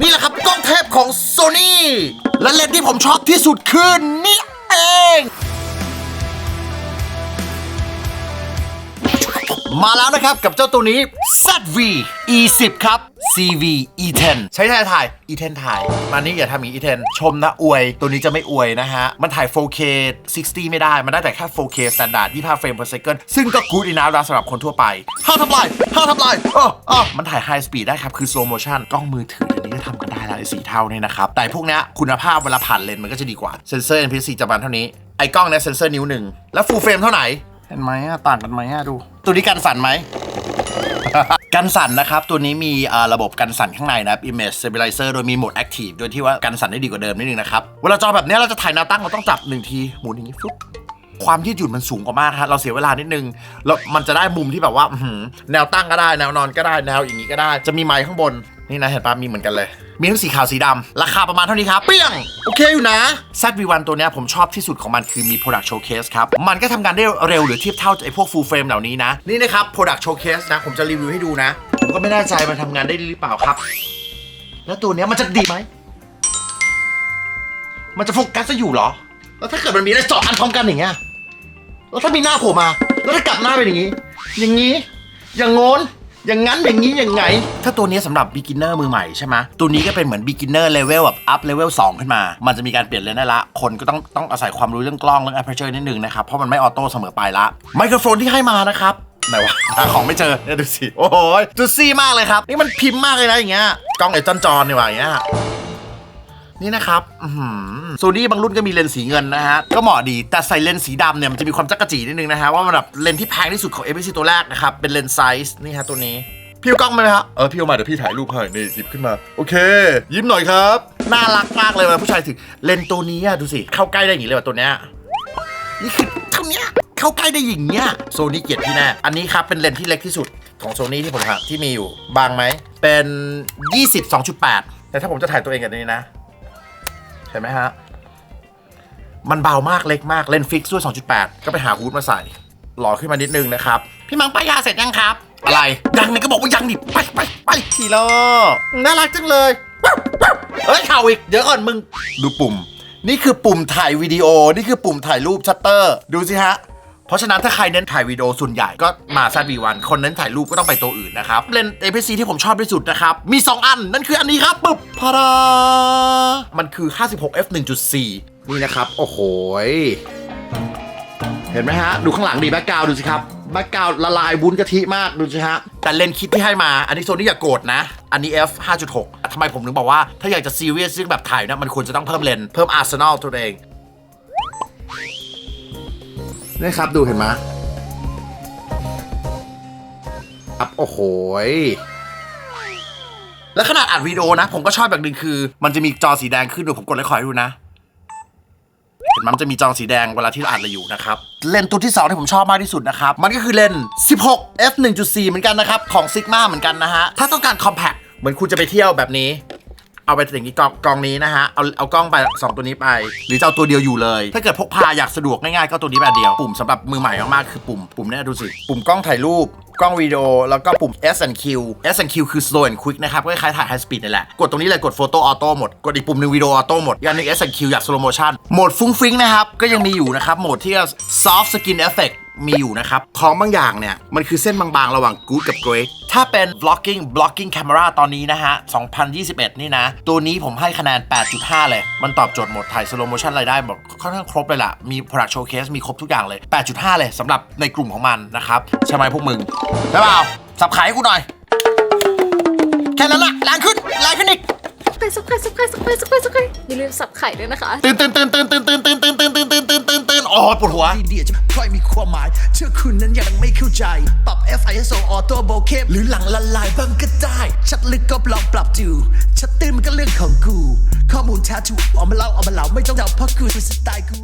นี่แหละครับกล้องเทพของ Sony และเลนส์ที่ผมชอบที่สุดคือนี่เองมาแล้วนะครับกับเจ้าตัวนี้ ZV E10 ครับ CV E10 ใช้ถ่ายถ่าย E10 ถ่าย มานี่อย่าทำอย่าง E10 ชมนะอวย ตัวนี้จะไม่อวยนะฮะ มันถ่าย 4K 60 ไม่ได้ มันได้แต่แค่ 4K standard 25เฟรม per second ซึ่งก็ good enough แล้วสำหรับคนทั่วไปห้าทำลายห้าทำลายเออเออมันถ่าย high speed ได้ครับ คือ slow motion กล้องมือถือ ทำกันได้แล้วไอ้สีเท่านี่นะครับ แต่พวกเนี้ยคุณภาพเวลาผ่านเลนส์มันก็จะดีกว่าเซนเซอร์ NPC จะประมาณเท่านี้ ไอ้กล้องเนี่ยเซนเซอร์นิ้วหนึ่งแล้ว full frame เท่าไหร่เห็นไหมอะต่างกันไหมอะดู ตัวนี้กันสั่นไหมกันสั่นนะครับ ตัวนี้มีอ่าระบบกันสั่นข้างในนะครับ image stabilizer โดยมีโหมด active โดยที่ว่ากันสั่นได้ดีกว่าเดิมนิดนึงนะครับ เวลาจอแบบเนี้ยเราจะถ่ายแนวตั้งเราต้องจับหนึ่งทีหมุนอย่างนี้ฟลุ๊บความยืดหยุ่นมันสูงกว่ามากฮะเราเสียเวลานิดนึงแล้วมันจะได้มุมที่แบบว่าอื้อหือแนวตั้งก็ได้ แนวนอนก็ได้ แนวอย่างนี้ก็ได้ จะมีไมค์ข้างบน นี่นะเห็นปะมีเหมือนกันเลย มีทั้งสีขาวสีดำราคาประมาณเท่านี้ครับ เปี้ยง โอเคอยู่นะ ZV-1 ตัวเนี้ยผมชอบที่สุดของมันคือมี Product Showcase ครับ มันก็ทำงานได้เร็วหรือเทียบเท่าไอ้พวก full frame เหล่านี้นะ นี่นะครับ Product Showcase นะ ผมจะรีวิวให้ดูนะ ผมก็ไม่แน่ใจมันทำงานได้หรือเปล่าครับ แล้วตัวเนี้ยมันจะดีไหม มันจะโฟกัสจะอยู่เหรอ แล้วถ้าเกิดมันมีได้สองอันพร้อมกันอย่างเงี้ย แล้วถ้ามีหน้าโผล่มา แล้วถ้ากลับหน้าเป็นอย่างนี้ อย่างนี้ อย่างโน้น อย่างนั้นอย่างนี้อย่างไง ถ้าตัวนี้สำหรับ beginner มือใหม่ใช่ไหมตัวนี้ก็เป็นเหมือน beginner level แบบ up level 2 ขึ้นมา มันจะมีการเปลี่ยนเลนส์ได้ละ คนก็ต้องต้องอาศัยความรู้เรื่องกล้องเรื่อง aperture นิดนึงนะครับ เพราะมันไม่ออโต้เสมอไปละ ไมโครโฟนที่ให้มานะครับ ไหนวะหาของไม่เจอเนี่ยดูสิ โอ้โหจุดซี่มากเลยครับ นี่มันพิมพ์มากเลยนะอย่างเงี้ย กล้องไอ้จอนจอนนี่หว่าอย่างเงี้ย นี่นะครับโซนี่บางรุ่นก็มีเลนส์สีเงินนะฮะ ก็เหมาะดี แต่ใส่เลนส์สีดำเนี่ยมันจะมีความจักระจีนิดนึงนะฮะ ว่ามันแบบเลนส์ที่แพงที่สุดของ a p c ตัวแรกนะครับ เป็นเลนส์ไซส์นี่ฮะตัวนี้ พี่เอากล้องมาไหมครับเออพี่เอามาเดี๋ยวพี่ถ่ายรูปให้นี่หยิบขึ้นมา โอเค ยิ้มหน่อยครับ น่ารักมากเลยเวลาผู้ชายถือเลนส์ตัวนี้อะดูสิ เข้าใกล้ได้อย่างนี้เลยว่ะตัวเนี้ย นี่คือเท่าเนี้ยเข้าใกล้ได้อย่างเงี้ยโซนี่เกียรติพี่แน่อันนี้ครับเป็นเลนส์ที่เล็กที่สุดของโซนี่ที่ผมหาที่มีอยู่บางไหมเป็น 20 2.8 แต่ถ้าผมจะถ่ายตัวเองกับอันนี้นะเห็นไหมฮะ มันเบามากเล็กมากเลนส์ฟิกซ์ด้วย 2.8 ก็ไปหาฮูดมาใส่หล่อขึ้นมานิดนึงนะครับ พี่มังป้ายยาเสร็จยังครับ อะไร ยังนี่ก็บอกว่ายังดิไปไปไปทีโลน่ารักจังเลยเฮ้ยข่าวอีก เดี๋ยวก่อนมึง ดูปุ่ม นี่คือปุ่มถ่ายวิดีโอ นี่คือปุ่มถ่ายรูปชัตเตอร์ ดูสิฮะ เพราะฉะนั้นถ้าใครเน้นถ่ายวิดีโอส่วนใหญ่ก็มาซัดวีวันคนเน้นถ่ายรูปก็ต้องไปตัวอื่นนะครับเลนส์ APC ที่ผมชอบที่สุดนะครับมี 2 อันนั่นคืออันนี้ครับปึ๊บพารามันคือ 56 f 1.4 นี่นะครับ โอ้โหเห็นไหมฮะ ดูข้างหลังดีแบ็กกราวดูสิครับแบ็กกราวละลายวุ้นกะทิมากดูสิฮะ แต่เลนคิดที่ให้มา อันนี้โซนี่อย่าโกรธนะ อันนี้ f 5.6ทำไมผมถึงบอกว่าถ้าอยากจะซีเรียสเรื่องแบบถ่ายนะ มันควรจะต้องเพิ่มเลน เพิ่มอาร์เซนอลตัวเอง นี่ครับดูเห็นไหมอัพโอ้โหแล้วขนาดอัดวิดีโอนะ ผมก็ชอบแบบหนึงคือ มันจะมีจอสีแดงขึ้นดูผมกดไลค์คอยดูนะเห็นมันจะมีจอสีแดงเวลาที่เราอัดอะไรอยู่นะครับ เลนส์ตัวที่ 2 ที่ผมชอบมากที่สุดนะครับ มันก็คือเลนส์16 f 1.4 เหมือนกันนะครับ ของ Sigma เหมือนกันนะฮะ ถ้าต้องการ compact เหมือนคุณจะไปเที่ยวแบบนี้ เอาไปอย่างนี้กองกองนี้นะฮะ เอาเอากล้องไปสองตัวนี้ไป หรือจะเอาตัวเดียวอยู่เลย ถ้าเกิดพกพาอยากสะดวกง่ายๆก็ตัวนี้แบบเดียว ปุ่มสำหรับมือใหม่มากๆคือปุ่ม ปุ่มเนี้ยดูสิ ปุ่มกล้องถ่ายรูปกล้องวิดีโอแล้วก็ปุ่ม S and Q S and Q คือ slow and quick นะครับ ก็คล้ายถ่าย high speed นี่แหละ กดตรงนี้เลย กด photo auto หมด กดอีกปุ่มหนึ่งวิดีโอ auto หมดอีกอันนึง S and Q อยาก slow motion โหมดฟุ้งฟิ้งนะครับ ก็ยังมีอยู่นะครับ โหมดที่ soft skin effect มีอยู่นะครับ ของบางอย่างเนี่ย มันคือเส้นบางๆ ระหว่าง good กับ great ถ้าเป็น blocking blocking camera ตอนนี้นะฮะ 2021 นี่นะ ตัวนี้ผมให้คะแนน 8.5 เลย มันตอบโจทย์หมด ถ่าย slow motion อะไรได้หมดค่อนข้างครบเลยล่ะ มี product showcase มีครบทุกอย่างเลย 8.5 เลยสำหรับในกลุ่มของมันนะครับ ใช่ไหมพวกมึงใช่เปล่าสับขายให้กูหน่อย แค่นั้นละแรงขึ้นแรงขึ้นอีกสับไข่สับไข่สับไข่สับไข่สับไข่อย่าลืมสับไข่ด้วยนะคะ ตื่นตื่นตื่นตื่นตื่นตื่นตื่นตื่นตื่นตื่นตื่นตื่น ตื่นตื่นโอ้ปวดหัวเดียจะค่อยมีความหมาย เชื่อคุณนั้นยังไม่เข้าใจ ปรับ FISO Auto b o k e หรือหลังละลายบ้างก็ได้ ชัดลึกก็ลองปรับดูชัดตื้นมันก็เรื่องของกู ข้อมูลแท้ถูกเอามาเล่าเอามาเล่าไม่ต้องเดาเพราะกูคือสไตล์กู